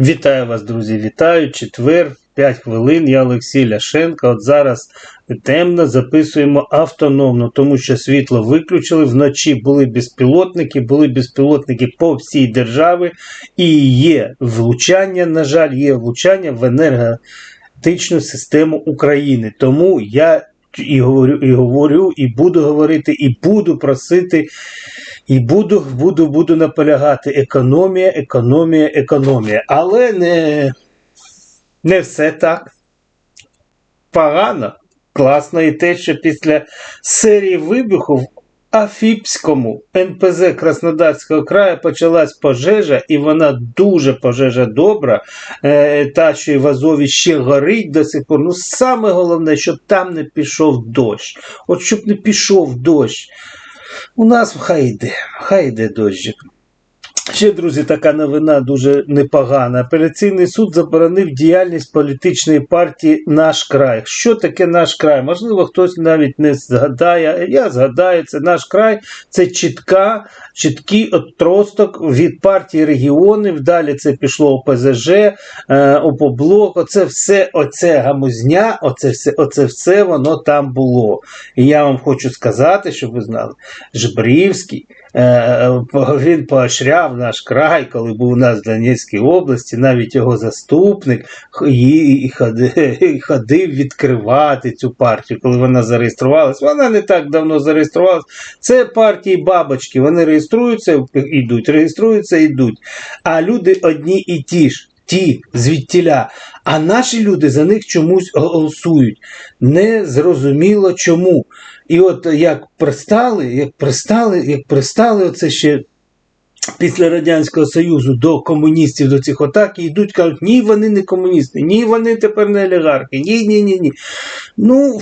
Вітаю вас, друзі! Вітаю! Четвер, 5 хвилин. Я Олексій Ляшенко. От зараз темно записуємо автономно, тому що світло виключили. Вночі були безпілотники, були безпілотники по всій державі, і є влучання, на жаль, є влучання в енергетичну систему України. Тому я і говорю, і говорю, і буду говорити, і буду просити. І буду, буду, буду наполягати економія, економія, економія. Але не, не все так погано. Класно і те, що після серії вибухів в Афіпському НПЗ Краснодарського краю почалась пожежа, і вона дуже пожежа добра. Е, та, що і в Азові ще горить до сих пор. Ну, саме головне, щоб там не пішов дощ. От щоб не пішов дощ. У нас хай йде, хай йде дощик. Ще, друзі, така новина дуже непогана. Апеляційний суд заборонив діяльність політичної партії Наш край. Що таке наш край? Можливо, хтось навіть не згадає. Я згадаю, це наш край, це чітка, чіткий отросток від партії регіонів. Далі це пішло ОПЗЖ, е, ОПОБЛОК. Оце все, оце гамузня, оце все, оце все воно там було. І я вам хочу сказати, щоб ви знали, Жбрівський. Е, він поощряв наш край, коли був у нас в Донецькій області, навіть його заступник і ходив відкривати цю партію, коли вона зареєструвалась. Вона не так давно зареєструвалась. Це партії бабочки. Вони реєструються, йдуть, реєструються, йдуть. А люди одні і ті ж. Ті звідтіля, а наші люди за них чомусь голосують. Незрозуміло чому. І от як пристали, як пристали, як пристали, оце ще після Радянського Союзу до комуністів, до цих атак, і йдуть, кажуть, ні, вони не комуністи, ні, вони тепер не олігархи, ні, ні, ні, ні. Ну,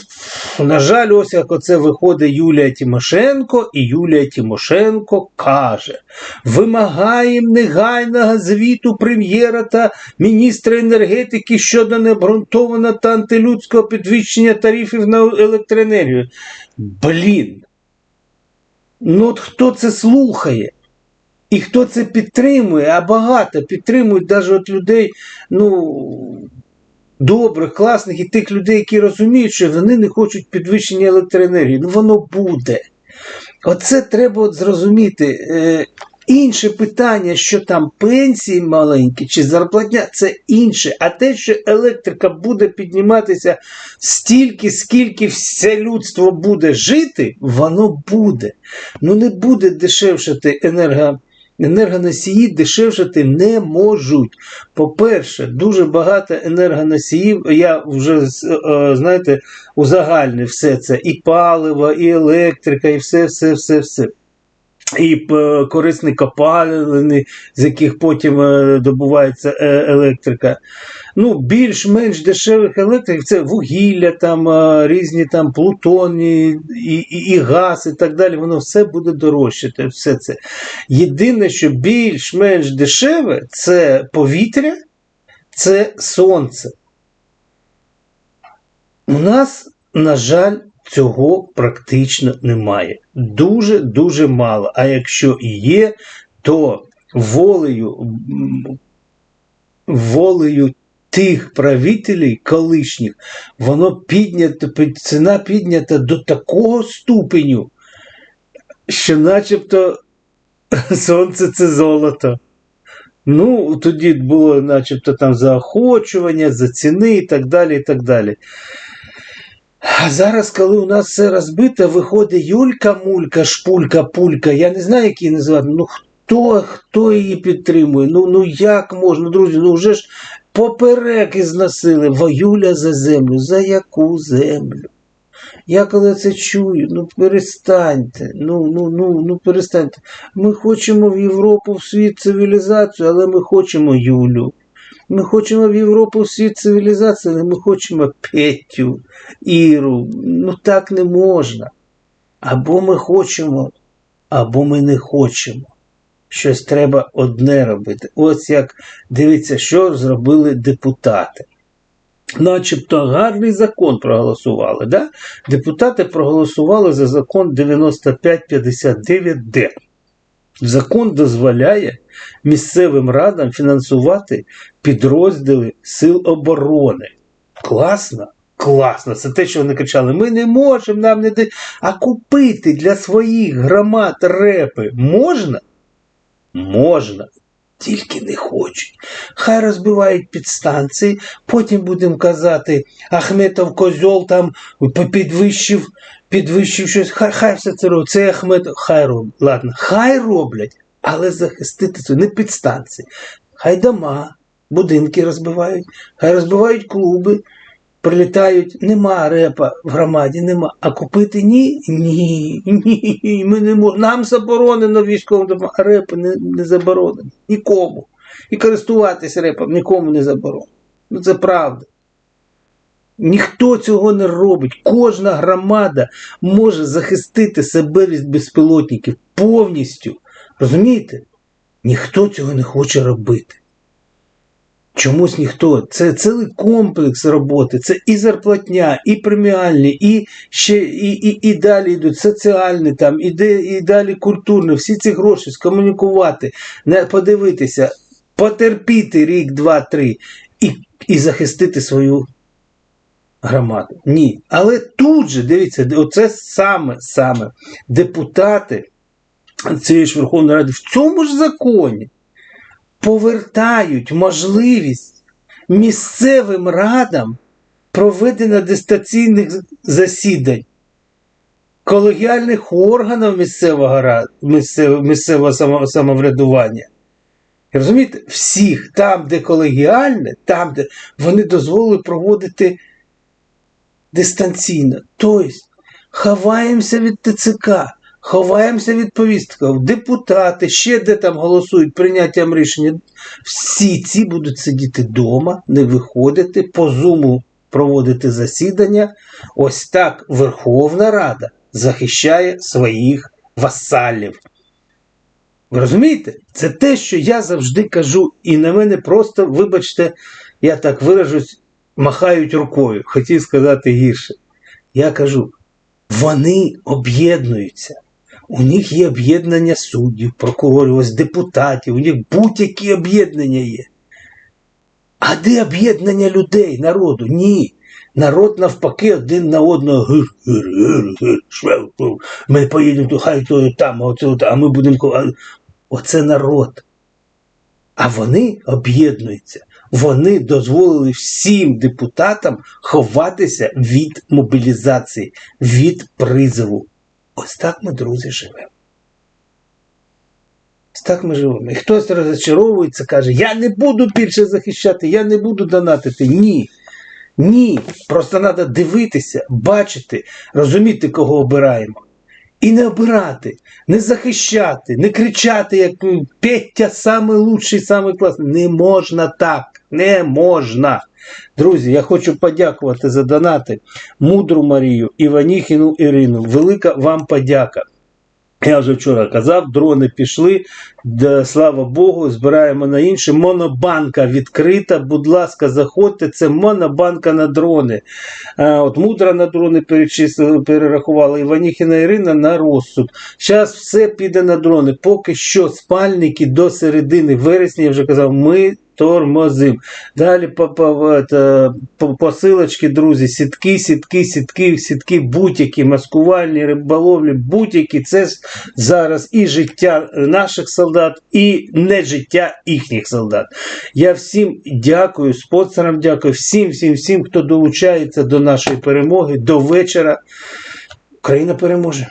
на жаль, ось як оце виходить Юлія Тимошенко, і Юлія Тимошенко каже: вимагаємо негайного звіту прем'єра та міністра енергетики щодо необґрунтованого та антилюдського підвищення тарифів на електроенергію. Блін. Ну от хто це слухає? І хто це підтримує, а багато підтримують навіть от людей, ну, добрих, класних і тих людей, які розуміють, що вони не хочуть підвищення електроенергії. Ну, воно буде. Оце треба от зрозуміти. Е, Інше питання, що там пенсії маленькі чи зарплатня, це інше. А те, що електрика буде підніматися стільки, скільки все людство буде жити, воно буде. Ну не буде дешевшати енерго. Енергоносії дешевшати не можуть. По-перше, дуже багато енергоносіїв, я вже знаєте, узагальнив все це: і паливо, і електрика, і все, все, все, все і корисні копалини, з яких потім е, добувається е, електрика. Ну, Більш-менш дешевих електрик це вугілля, там, е, різні там плутоні, і, і, і газ, і так далі. Воно все буде дорожчати. все це. Єдине, що більш-менш дешеве, це повітря, це сонце. У нас, на жаль, цього практично немає. Дуже-дуже мало. А якщо і є, то волею, волею тих правителів колишніх, воно піднято, ціна піднята до такого ступеню, що начебто сонце це золото. Ну, тоді було начебто там заохочування, за ціни і так далі. і так далі. А зараз, коли у нас все розбито, виходить Юлька, Мулька, Шпулька, Пулька. Я не знаю, як її називати. Ну хто хто її підтримує? Ну ну як можна, друзі? Ну вже ж поперек ізносили. Воюля за землю. За яку землю? Я коли це чую, ну перестаньте, ну ну ну ну перестаньте. Ми хочемо в Європу, в світ цивілізацію, але ми хочемо Юлю. Ми хочемо в Європу світ цивілізації, але ми хочемо Петю, Іру. Ну так не можна. Або ми хочемо, або ми не хочемо. Щось треба одне робити. Ось як дивіться, що зробили депутати. Начебто гарний закон проголосували. Да? Депутати проголосували за закон 9559Д. Закон дозволяє місцевим радам фінансувати підрозділи Сил оборони. Класно? Класно. Це те, що вони кричали: ми не можемо, нам не де. А купити для своїх громад репи можна? Можна. Тільки не хочуть. Хай розбивають підстанції, потім будемо казати, Ахметов козьол там підвищив, підвищив щось. Хай, хай все це робить. Це Ахметов, хай роблять. Ладно, хай роблять, але захистити це не підстанції. Хай дома, будинки розбивають, хай розбивають клуби, прилітають. Нема репа в громаді, нема. А купити ні? Ні, ні. Ми не можемо. Нам заборонено військовим допомогу, а репи не, не заборонено. Нікому. І користуватися репом нікому не заборонено. Ну це правда. Ніхто цього не робить. Кожна громада може захистити себе від безпілотників повністю. Розумієте? Ніхто цього не хоче робити. Чомусь ніхто. Це цілий комплекс роботи. Це і зарплатня, і преміальні, і ще і, і, і далі йдуть соціальні, там, і, де, і далі культурні. Всі ці гроші скомунікувати, подивитися, потерпіти рік, два, три і, і захистити свою громаду. Ні. Але тут же, дивіться, оце саме саме депутати цієї ж Верховної Ради в цьому ж законі повертають можливість місцевим радам проведення дистанційних засідань колегіальних органів місцевого місцевого, місцевого самоврядування. Розумієте, всіх там, де колегіальне, там, де вони дозволили проводити дистанційно. Тобто, ховаємося від ТЦК, ховаємося від повістків, депутати, ще де там голосують прийняттям рішення. Всі ці будуть сидіти вдома, не виходити, по зуму проводити засідання. Ось так Верховна Рада захищає своїх васалів. Ви розумієте? Це те, що я завжди кажу, і на мене просто, вибачте, я так виражусь, махають рукою. Хотів сказати гірше. Я кажу, вони об'єднуються. У них є об'єднання суддів, прокурорів, ось депутатів, у них будь-які об'єднання є. А де об'єднання людей, народу? Ні. Народ навпаки один на одного гир, гир, гир, гир. Ми поїдемо хай то там, а ми будемо. Оце народ. А вони об'єднуються. Вони дозволили всім депутатам ховатися від мобілізації, від призову. Ось так ми, друзі, живемо. Ось так ми живемо. І хтось розчаровується, каже, я не буду більше захищати, я не буду донатити. Ні. Ні. Просто треба дивитися, бачити, розуміти, кого обираємо. І не обирати, не захищати, не кричати, як Петя самий лучший, самий класний. Не можна так. Не можна. Друзі, я хочу подякувати за донати мудру Марію, Іваніхіну Ірину. Велика вам подяка. Я вже вчора казав, дрони пішли. Слава Богу, збираємо на інше. Монобанка відкрита. Будь ласка, заходьте. Це монобанка на дрони. От мудра на дрони перерахувала Іваніхіна Ірина на розсуд. Зараз все піде на дрони. Поки що спальники до середини вересня, я вже казав, ми тормозим. Далі по, по, это, по, посилочки, друзі, сітки, сітки, сітки, сітки, будь-які маскувальні, риболовлі, будь-які. Це зараз і життя наших солдат, і не життя їхніх солдат. Я всім дякую, спонсорам дякую, всім, всім, всім, хто долучається до нашої перемоги до вечора. Україна переможе.